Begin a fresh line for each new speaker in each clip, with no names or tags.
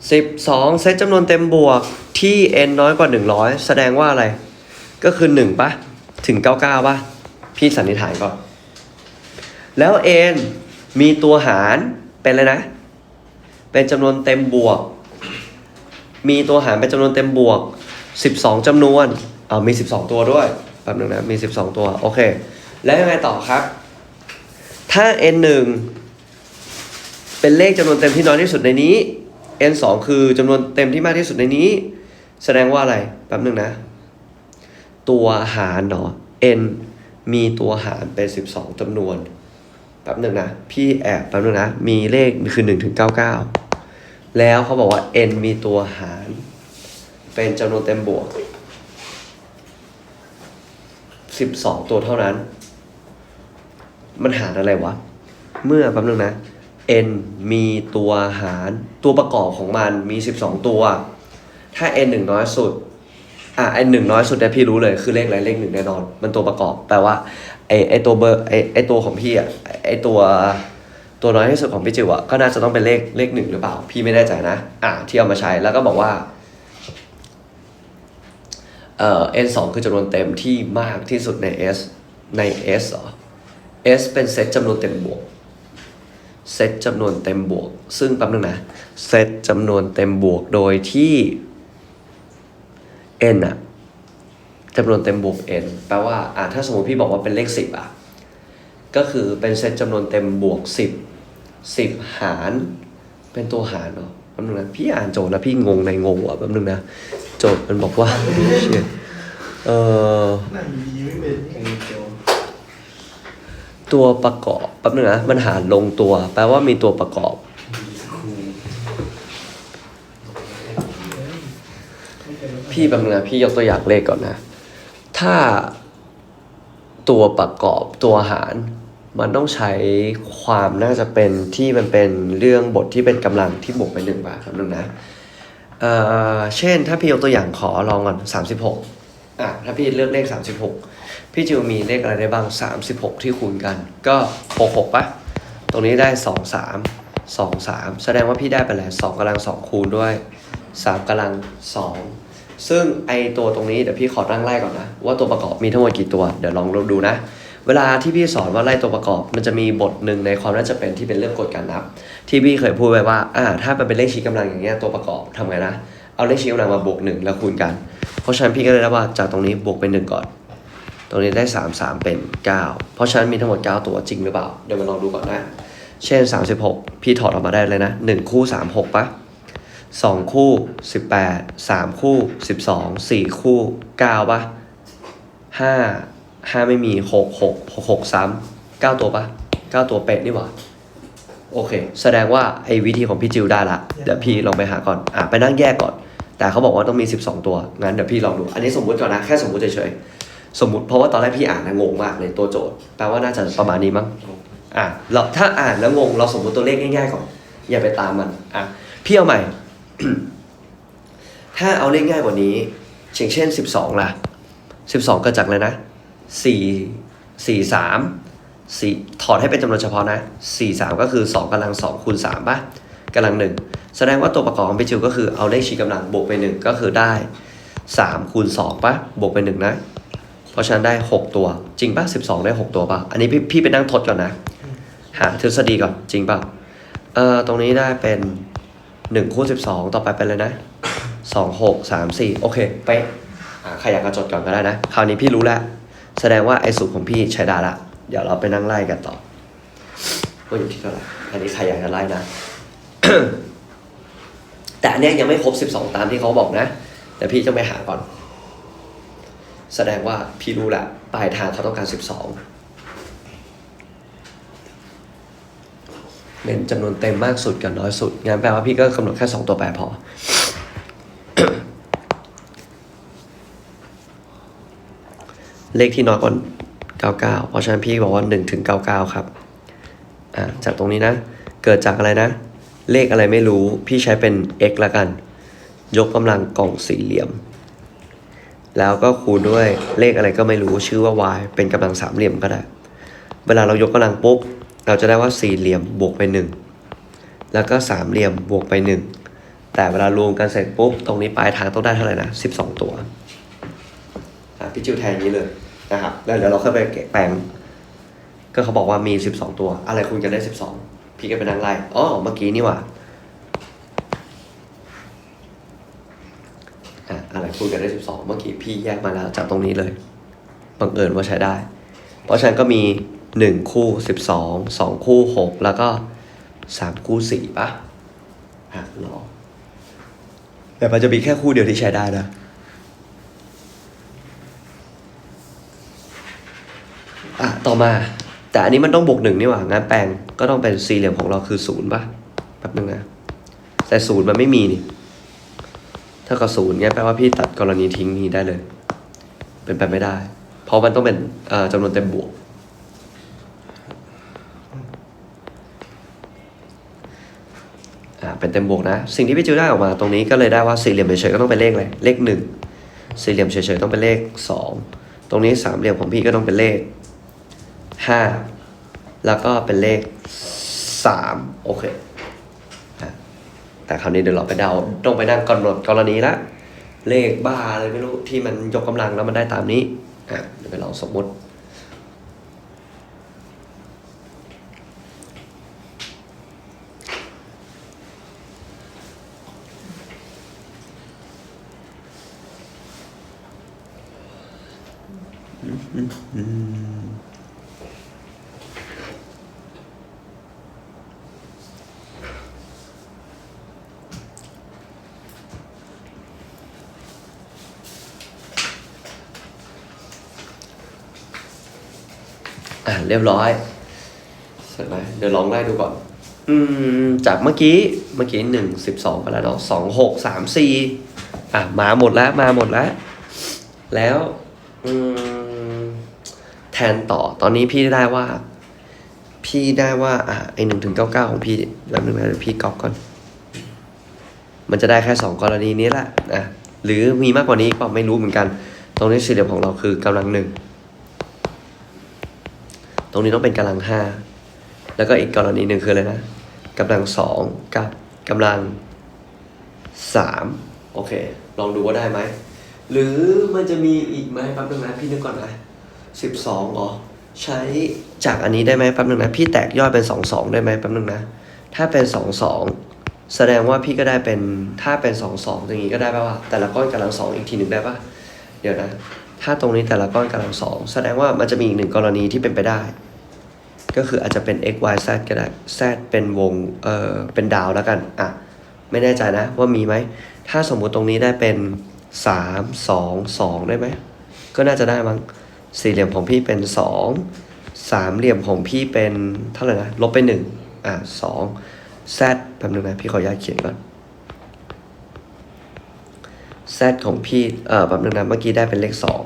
12 เซตจำนวนเต็มบวกที่ n น้อยกว่า 100 แสดงว่าอะไร ก็คือ 1ปะถึง 99ปะพี่สันนิษฐานก่อน แล้ว n มีตัวหารเป็นอะไรนะ เป็นจำนวนเต็มบวก มีตัวหารเป็นจำนวนเต็มบวก 12จำนวนเอามี 12 ตัวด้วยแป๊บนึงนะ มี 12 ตัว โอเค แล้วยังไงต่อครับ ถ้า n 1เป็นเลขจำนวนเต็มที่น้อยที่สุดในนี้ n 2คือจำนวนเต็มที่มากที่สุดในนี้ แสดงว่าอะไรแป๊บนึงนะ ตัวหารเนาะ n มีตัวหารเป็น 12จำนวนแป๊บหนึ่งนะ พี่แอบแป๊บหนึ่งนะ มีเลขคือ1ถึง99 แล้วเขาบอกว่า n มีตัวหาร เป็นจำนวนเต็มบวก 12 ตัวเท่านั้น มันหารอะไรวะ เมื่อแป๊บนึงนะ n มีตัวหารตัวประกอบของมันมี 12 ตัว ถ้า n หนึ่งน้อยสุด อะไอหนึ่งน้อยสุดเนี่ยพี่รู้เลยคือเลขอะไรเลขหนึ่งแน่นอน มันตัวประกอบแปลว่าไอไอตัวเบอร์ไอไอตัวของพี่อะไอตัวตัวน้อยที่สุดของพี่จิ๋วอะก็น่าจะต้องเป็นเลขเลขหนึ่งหรือเปล่า พี่ไม่แน่ใจนะ อะที่เอามาใช้แล้วก็บอกว่าเอ่อ n สองคือจำนวนเต็มที่มากที่สุดใน s ใน s เหรอ s เป็นเซตจำนวนเต็มบวก เซตจำนวนเต็มบวก ซึ่งแป๊บนึงนะ เซตจำนวนเต็มบวกโดยที่ n อะจำนวนเต็มบวก n แปลว่าอะถ้าสมมติพี่บอกว่าเป็นเลข 10 อะ ก็คือเป็นเซตจำนวนเต็มบวก 10 10 หาร เป็นตัวหารเนาะแป๊บนึงนะพี่อ่านโจทย์แล้วพี่งงในงงว่ะแป๊บนึงนะ โจทย์มันบอกว่าเชี่ยเออ ตัวประกอบแป๊บนึงนะมันหารลงตัว แปลว่ามีตัวประกอบ พี่แป๊บนึงนะพี่ยกตัวอย่างเลขก่อนนะ ถ้าตัวประกอบตัวหาร มันต้องใช้ความน่าจะเป็นที่มันเป็นเรื่องบทที่เป็นกำลังที่บวกไปหนึ่งบาทครับนึงนะเอ่อเช่นถ้าพี่ยกตัวอย่างขอลองก่อนสามสิบหกอะถ้าพี่เลือกเลขสามสิบหก พี่จิวมีเลขอะไรได้บ้างสามสิบหกที่คูณกัน ก็หกหกปะตรงนี้ได้สองสามสองสามแสดงว่าพี่ได้ไปแล้วสองกำลังสองคูณด้วยสามกำลังสองซึ่งไอตัวตรงนี้เดี๋ยวพี่ขอนั่งไล่ก่อนนะ ว่าตัวประกอบมีทั้งหมดกี่ตัว เดี๋ยวลองดูนะ เวลาที่พี่สอนว่าไล่ตัวประกอบ มันจะมีบทหนึ่งในความน่าจะเป็นที่เป็นเรื่องกฎการนับ ที่พี่เคยพูดไว้ว่าอ่าถ้ามันเป็นเลขชี้กำลังอย่างเงี้ยตัวประกอบทำไงนะเอาเลขชี้กำลังมาบวกหนึ่งแล้วคูณกัน เพราะฉะนั้นพี่ก็เลยได้ว่าจากตรงนี้บวกเป็นหนึ่งก่อน ตรงนี้ได้ 3 3 เป็น 9 เพราะฉะนั้นมีทั้งหมด 9 ตัวจริงหรือเปล่า เดี๋ยวมาลองดูก่อนนะ เช่น 36 พี่ถอดออกมาได้เลยนะ 1 คู่ 36ปะ2 คู่ 18 3 คู่ 12 4 คู่ 9ปะ5 5 ไม่มี 6 6 6 6ซ้ำ9ตัวปะ9 ตัวเป๊ะนี่หว่าโอเค แสดงว่าไอ้วิธีของพี่จิวได้ละ เดี๋ยวพี่ลองไปหาก่อน อะไปนั่งแยกก่อน แต่เขาบอกว่าต้องมี 12 ตัว งั้นเดี๋ยวพี่ลองดู อันนี้สมมุติก่อนนะ แค่สมมุติเฉยๆ สมมุติเพราะว่าตอนแรกพี่อ่านนะงงมากเลยตัวโจทย์แปลว่าน่าจะประมาณนี้มั้งอะเราถ้าอ่านแล้วงงเราสมมติตัวเลขง่ายๆก่อนอย่าไปตามมันอะพี่เอาใหม่ ถ้าเอาเลขง่ายกว่านี้ เช่นเช่น12ล่ะ12เกิดจากอะไรนะ4 4 3 4ถอดให้เป็นจำนวนเฉพาะนะ4 3ก็คือ2กำลัง2คูณ3ป่ะกำลัง1แสดงว่าตัวประกอบของพี่จิวก็คือเอาเลขชี้กำลังบวกไป1ก็คือได้3คูณ2ป่ะบวกไป1นะ เพราะฉะนั้นได้ 6 ตัว จริงป่ะ12 ได้ 6 ตัวป่ะ อันนี้พี่พี่ไปนั่งทดก่อนนะ หาทฤษฎีก่อน จริงป่ะเอ่อตรงนี้ได้เป็น1คูณ12 ต่อไปเป็นเลยนะ 2 6 3 4 โอเคเป๊ะอ่าใครอยากกระจดก่อนก็ได้นะ คราวนี้พี่รู้แล้ว แสดงว่าไอ้สูตรของพี่ใช้ได้ละ เดี๋ยวเราไปนั่งไล่กันต่อว่าอยู่ที่เท่าไหร่ อันนี้ใครอยากจะไล่นะ แต่อันนี้ยยังไม่ครบ 12 ตามที่เขาบอกนะ แต่พี่จะไปหาก่อน แสดงว่าพี่รู้แหละปลายทางเขาต้องการ 12เป็นจำนวนเต็มมากสุดกับน้อยสุด งั้นแปลว่าพี่ก็กำหนดแค่ 2 ตัวแปรพอ เลขที่น้อยกว่า99 เพราะฉะนั้นพี่บอกว่า 1 ถึง 99 ครับ อ่า จากตรงนี้นะ เกิดจากอะไรนะ เลขอะไรไม่รู้ พี่ใช้เป็น x ละกัน ยกกำลังกล่องสี่เหลี่ยม แล้วก็คูณด้วยเลขอะไรก็ไม่รู้ชื่อว่า y เป็นกำลังสามเหลี่ยมก็ได้ เวลาเรายกกำลังปุ๊บ เราจะได้ว่าสี่เหลี่ยมบวกไปหนึ่งแล้วก็สามเหลี่ยมบวกไปหนึ่งแต่เวลารวมกันเสร็จปุ๊บ ตรงนี้ปลายทางต้องได้เท่าไหร่นะสิบสองตัวอะพี่จิวแทนนี้เลยนะครับแล้วเดี๋ยวเราค่อยไปแปลง ก็เขาบอกว่ามีสิบสองตัว อะไรคุณจะได้สิบสองพี่ก็ไปนั่งไล่อ๋อเมื่อกี้นี่ว่าอะอะไร คุณจะได้สิบสองเมื่อกี้พี่แยกมาแล้วจากตรงนี้เลยบังเอิญว่าใช้ได้ เพราะฉะนั้นก็มีหนึ่งคู่สิบสองคู่หกแล้วก็สามคู่สี่ปะอะรอแต่มันจะมีแค่คู่เดียวที่ใช้ได้นะอะ ต่อมา แต่อันนี้มันต้องบวกหนึ่งนี่หว่า งานแปลงก็ต้องเป็นสี่เหลี่ยมของเราคือศูนย์ป่ะแป๊บนึงนะ แต่ศูนย์มันไม่มีนี่ ถ้ากับศูนย์เนี่ยแปลว่าพี่ตัดกรณีทิ้งนี้ได้เลย เป็นไปไม่ได้ เพราะมันต้องเป็นจำนวนเต็มบวกอ่าเป็นเต็มบวกนะ สิ่งที่พี่จิวได้ออกมาตรงนี้ก็เลยได้ว่าสี่เหลี่ยมเฉยๆก็ต้องเป็นเลขอะไรเลขหนึ่งสี่เหลี่ยมเฉยๆต้องเป็นเลขสองตรงนี้สามเหลี่ยมของพี่ก็ต้องเป็นเลขห้าแล้วก็เป็นเลขสามโอเค แต่คราวนี้เดี๋ยวเราไปเดาต้องไปนั่งกำหนดกรณีละเลขบ้าอะไรไม่รู้ที่มันยกกำลังแล้วมันได้ตามนี้อะเดี๋ยวไปลองสมมติ อะ เรียบร้อยเสร็จไหมเดี๋ยวลองไล่ดูก่อน อืม จากเมื่อกี้เมื่อกี้หนึ่งสิบสองไปแล้วเนาะสองหกสามสี่อะมาหมดแล้วมาหมดแล้ว แล้วอืมแทนต่อตอนนี้พี่ได้ว่า พี่ได้ว่า อะไอหนึ่งถึงเก้าเก้าของพี่แล้วนึงนะเดี๋ยวพี่ก๊อปก่อน มันจะได้แค่สองกรณีนี้แหละอะหรือมีมากกว่านี้ก็ไม่รู้เหมือนกัน ตรงนี้สี่เหลี่ยมของเราคือกำลังหนึ่งต รงนี้ต้องเป็นกำลังห้าแล้วก็อีกกรณีหนึ่งคืออะไรนะกำลังสองกับกำลังสามโอเค ลองดูว่าได้ไหม หรือมันจะมีอีกไหมแป๊บนึงนะพี่นึกก่อนนะสิบสองอ๋อใช้จากอันนี้ได้ไหมแป๊บนึงนะ พี่แตกย่อยเป็นสองสองได้ไหมแป๊บนึงนะ ถ้าเป็นสองสองแสดงว่าพี่ก็ได้เป็นถ้าเป็นสองสองอย่างนี้ก็ได้ป่าวะแต่ละก้อนกำลังสองอีกทีหนึ่งได้ป่ะเดี๋ยวนะ ถ้าตรงนี้แต่ละก้อนกำลังสองแสดงว่ามันจะมีอีกหนึ่งกรณีที่เป็นไปได้ ก็คืออาจจะเป็น x y z ก็ได้ z เป็นวง เออเป็นดาวแล้วกัน อะ ไม่แน่ใจนะว่ามีไหม ถ้าสมมุติตรงนี้ได้เป็นสามสองสองได้ไหม ก็น่าจะได้มั้ง สี่เหลี่ยมของพี่เป็นสองสามเหลี่ยมของพี่เป็นเท่าไหร่นะ ลบไปหนึ่งอะสอง z แป๊บนึงนะ พี่ขออนุญาตเขียนก่อน z ของพี่ เออแป๊บนึงนะ เมื่อกี้ได้เป็นเลขสอง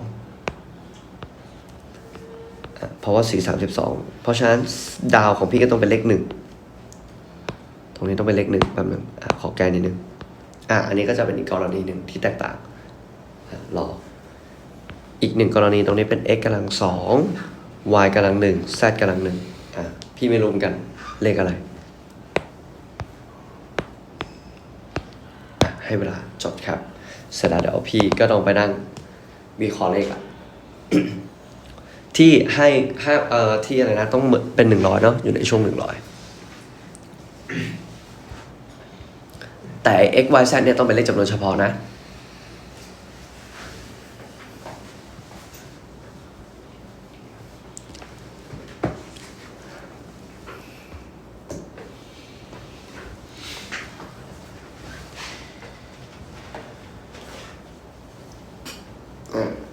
เพราะว่าสี่สามสิบสองเพราะฉะนั้นดาวของพี่ก็ต้องเป็นเลขหนึ่งตรงนี้ต้องเป็นเลขหนึ่งแป๊บนึงอะขอแก้นิดนึงอะอันนี้ก็จะเป็นอีกกรณีหนึ่งที่แตกต่างรออีกหนึ่งกรณีตรงนี้เป็น x กำลังสอง y กำลังหนึ่ง z กำลังหนึ่งอะพี่ไม่รวมกันเลขอะไรอะให้เวลาจดครับ เสร็จแล้วเดี๋ยวพี่ก็ต้องไปนั่งวิเคราะห์เลขอะ ที่ให้ให้เอ่อที่อะไรนะต้องเป็นหนึ่งร้อยเนาะอยู่ในช่วงหนึ่งร้อยแต่ x y z เนี่ยต้องเป็นเลขจำนวนเฉพาะนะ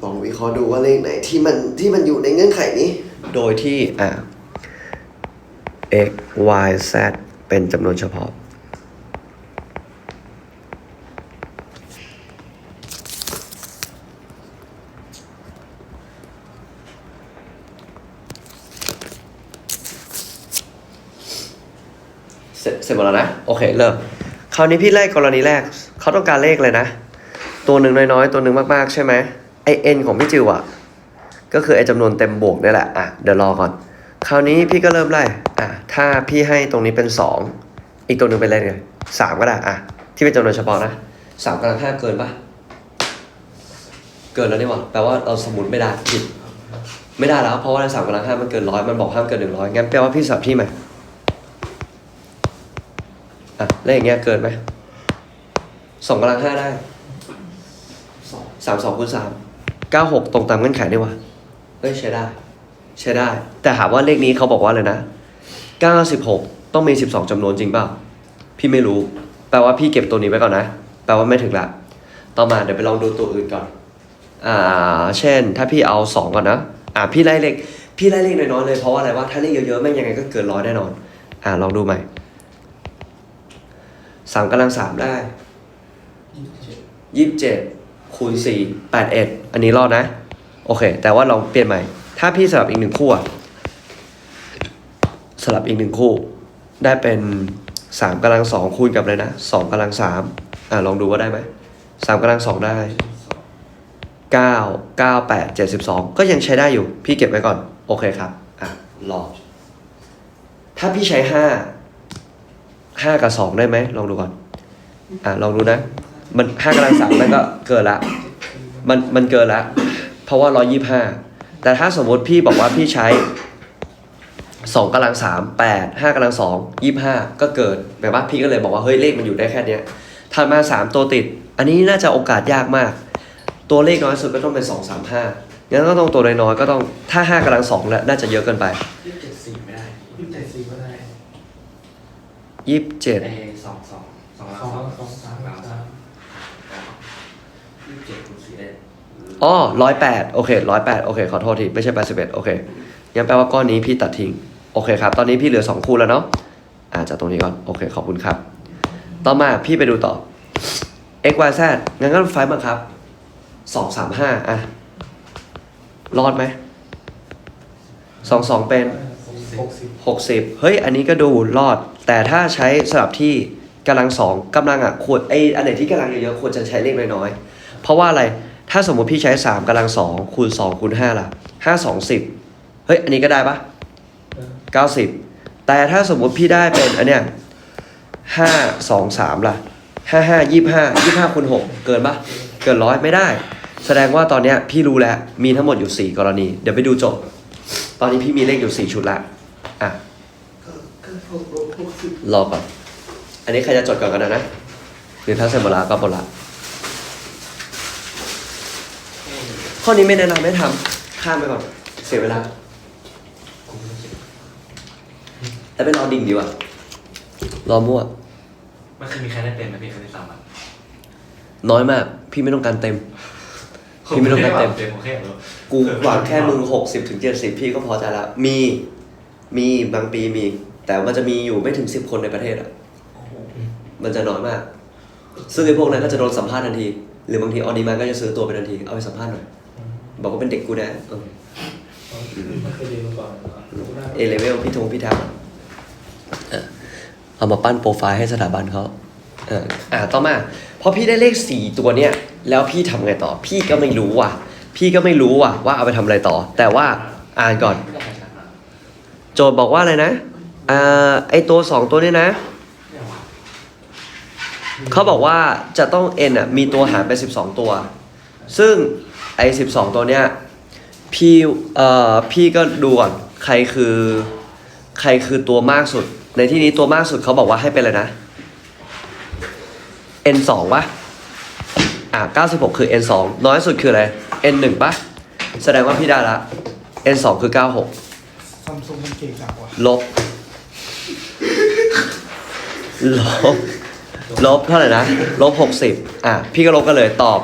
ลองวิเคราะห์ดูว่าเลขไหน ที่มันที่มันอยู่ในเงื่อนไขนี้ โดยที่อะ x y z เป็นจำนวนเฉพาะ เสร็จเสร็จหมดแล้วนะ โอเค เริ่ม คราวนี้พี่ไล่กรณีแรก เขาต้องการเลขเลยนะ ตัวหนึ่งน้อยๆ ตัวหนึ่งมากๆ ใช่ไหมไอเอ็นของพี่จิวอะ ก็คือไอจำนวนเต็มบวกนี่แหละอะเดี๋ยวรอก่อน คราวนี้พี่ก็เริ่มไล่อะถ้าพี่ให้ตรงนี้เป็นสองอีกตัวหนึ่งเป็นอะไรเนี่ยสามก็ได้อะที่เป็นจำนวนเฉพาะนะสามกำลังห้าเกินปะเกินแล้วนี่หว่าแปลว่าเราสมมติไม่ได้ผิดไม่ได้แล้วเพราะว่าสามกำลังห้ามันเกินร้อยมันบอกห้ามเกินหนึ่งร้อยงั้นแปลว่าพี่สับที่ไหมอะแล้วอย่างเงี้ยเกินไหมสองกำลังห้าได้
สา
มสองคูณสามเก้าหกตรงตามเงื่อนไขได้วะ เอ้ยใช้ได้ ใช้ได้ แต่ถามว่าเลขนี้เขาบอกว่าเลยนะเก้าสิบหกต้องมีสิบสองจำนวนจริงเปล่า พี่ไม่รู้ แปลว่าพี่เก็บตัวนี้ไว้ก่อนนะ แปลว่าไม่ถึงละ ต่อมาเดี๋ยวไปลองดูตัวอื่นก่อน อ่า เช่น ถ้าพี่เอาสองก่อนนะ อ่าพี่ไล่เลข พี่ไล่เลขน้อยๆเลย เพราะว่าอะไรว่าถ้าเลขเยอะๆแม่งยังไงก็เกินร้อยแน่นอน อ่าลองดูใหม่สามกำลังสามได้
ยี่สิบเจ็ด
ยี่สิบเจ็ดคูณสี่แปดเอ็ดอันนี้รอดนะ โอเค แต่ว่าลองเปลี่ยนใหม่ ถ้าพี่สลับอีกหนึ่งคู่สลับอีกหนึ่งคู่ ได้เป็นสามกำลังสองคูณกับอะไรนะสองกำลังสามอ่าลองดูว่าได้ไหมสามกำลังสองได้เก้าเก้าแปดเจ็ดสิบสองก็ยังใช้ได้อยู่ พี่เก็บไว้ก่อน โอเคครับ อะรอถ้าพี่ใช้ห้าห้ากับสองได้ไหมลองดูก่อน อะลองดูนะ มันห้ากำลังสามมันก็เกินละ มันมันเกินละ เพราะว่าร้อยี่ห้าแต่ถ้าสมมติพี่บอกว่าพี่ใช้สองกำลังสามแปดห้ากำลังสองยี่ห้าก็เกินแบบว่าพี่ก็เลยบอกว่าเฮ้ยเลขมันอยู่ได้แค่เนี้ยถัดมาสามตัวติด อันนี้น่าจะโอกาสยากมาก ตัวเลขน้อยสุดก็ต้องเป็นสองสามห้างั้นก็ต้องตัวน้อยๆก็ต้องถ้าห้ากำลังสองแล้วน่าจะเยอะเกินไป
ยี่สิบเจ็ดสี่ไม่ได้ยี่สิบเจ็ดสี่ก็ได้
ยี่สิบเจ็ด
สองสองสอง
สอง
สอง
สองสามสาม
ยี่สิบเจ็ดคูณสี่ได้
อ๋อร้อยแปดโอเคร้อยแปดโอเค ขอโทษที ไม่ใช่แปดสิบเอ็ดโอเคงั้นแปลว่าก้อนนี้พี่ตัดทิ้ง โอเคครับ ตอนนี้พี่เหลือสองคู่แล้วเนาะอ่าจากตรงนี้ก่อน โอเค ขอบคุณครับ ต่อมาพี่ไปดูต่อ x y z งั้นก็ไฟล์บังคับสองสามห้าอะ รอดไหมสองสองเป็น
หกสิบ
หกสิบเฮ้ย อันนี้ก็ดูรอด แต่ถ้าใช้สลับที่กำลังสองกำลังอะ ควรไออันไหนที่กำลังเยอะๆควรจะใช้เลขน้อยๆเพราะว่าอะไร ถ้าสมมติพี่ใช้สามกำลังสองคูณสองคูณห้าล่ะห้าสองสิบเฮ้ย อันนี้ก็ได้ปะ
เออ
เก้าสิบแต่ถ้าสมมติพี่ได้เป็นอันเนี้ยห้าสองสามล่ะห้าห้ายี่ห้ายี่ห้าคูณหกเกินปะเกินร้อยไม่ได้ แสดงว่าตอนเนี้ยพี่รู้แล้ว มีทั้งหมดอยู่สี่กรณี เดี๋ยวไปดูโจทย์ตอนนี้พี่มีเลขอยู่สี่ชุดละอะ
ก็ก็หกหกสิบ
รอก่อน อันนี้ใครจะจดก่อนกันนะนะหรือถ้าเสร็จหมดละก็หมดละ ข้อนี้ไม่แนะนำให้ทำข้ามไปก่อน เสียเวลาแต่ไปรอดิ่งดีกว่ารอมั่ว
มันเคยมีใครได้เป็นไหมพี่คณิตศาสตร์อะ
น้อยมาก พี่ไม่ต้องการเต็ม พี่ไม่ต้องการเต็ม
เต็มโอเคเหรอ
กูหวังแค่มึงหกสิบถึงเจ็ดสิบพี่ก็พอใจละมีมีบางปีมี แต่มันจะมีอยู่ไม่ถึงสิบคนในประเทศอะ
โอ้โห
มันจะน้อยมาก ซึ่งไอ้พวกนั้นก็จะโดนสัมภาษณ์ทันที หรือบางทีออดีมันก็จะซื้อตัวไปทันที เอาไปสัมภาษณ์หน่อย บอกว่าเป็นเด็กกูนะเออ
ไม่เคยเรียนมาก่อนเหรอ
เอเลเวลพี่ทงพี่ทักเออเอามาปั้นโปรไฟล์ให้สถาบันเขาเอออ่าต่อมาพอพี่ได้เลขสี่ตัวเนี้ยแล้วพี่ทำไงต่อ พี่ก็ไม่รู้ว่ะ พี่ก็ไม่รู้ว่ะ ว่าเอาไปทำอะไรต่อ แต่ว่าอ่านก่อน
ไม่ได้ใครชนะ
โจทย์บอกว่าอะไรนะอ่าไอตัวสองตัวนี้นะ
ไม่เอาวะ
เขาบอกว่าจะต้อง n อะมีตัวหารเป็น12 ตัว ซึ่ง ไอ้12ตัวเนี้ยพี่เอ่อพี่ก็ดูก่อนใครคือ ใครคือตัวมากสุด ในที่นี้ตัวมากสุดเขาบอกว่าให้เป็นอะไรนะ n 2ปะอะ96คือ n 2น้อยสุดคืออะไร n 1ปะแสดงว่าพี่ได้ละ n 2คือ96
ซัมซุงมันเก่งจังว่ะ
ลบ ลบ ลบเท่าไหร่นะ ลบหกสิบอะ พี่ก็ลบกันเลยตอบ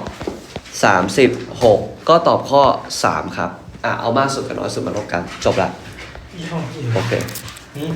สามสิบ หกก็ตอบข้อสามครับ อะ เอามากสุดกับน้อยสุดมาลบกัน จบละ
ยี่ห้อเก่ง
โอเค
อืม